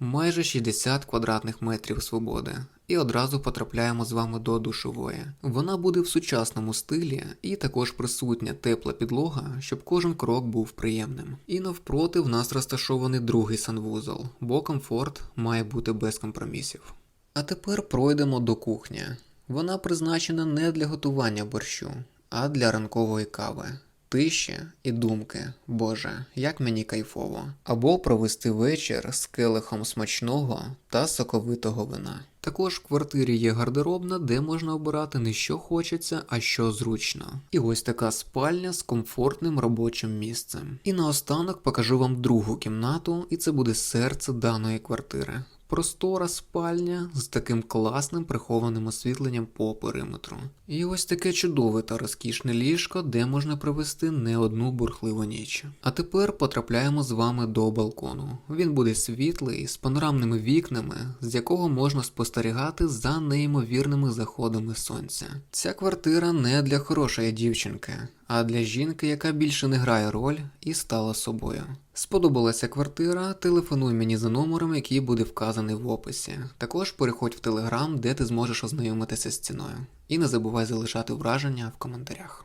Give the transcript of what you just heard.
майже 60 квадратних метрів свободи. І одразу потрапляємо з вами до душової. Вона буде в сучасному стилі і також присутня тепла підлога, щоб кожен крок був приємним. І навпроти в нас розташований другий санвузол, бо комфорт має бути без компромісів. А тепер пройдемо до кухні. Вона призначена не для готування борщу, а для ранкової кави. Тиші і думки, Боже, як мені кайфово. Або провести вечір з келихом смачного та соковитого вина. Також в квартирі є гардеробна, де можна обирати не що хочеться, а що зручно. І ось така спальня з комфортним робочим місцем. І наостанок покажу вам другу кімнату, і це буде серце даної квартири. Простора спальня з таким класним прихованим освітленням по периметру. І ось таке чудове та розкішне ліжко, де можна провести не одну бурхливу ніч. А тепер потрапляємо з вами до балкону. Він буде світлий, з панорамними вікнами, з якого можна спостерігати за неймовірними заходами сонця. Ця квартира не для хорошої дівчинки, а для жінки, яка більше не грає роль і стала собою. Сподобалася квартира? Телефонуй мені за номером, який буде вказаний в описі. Також переходь в телеграм, де ти зможеш ознайомитися з ціною. І не забувай залишати враження в коментарях.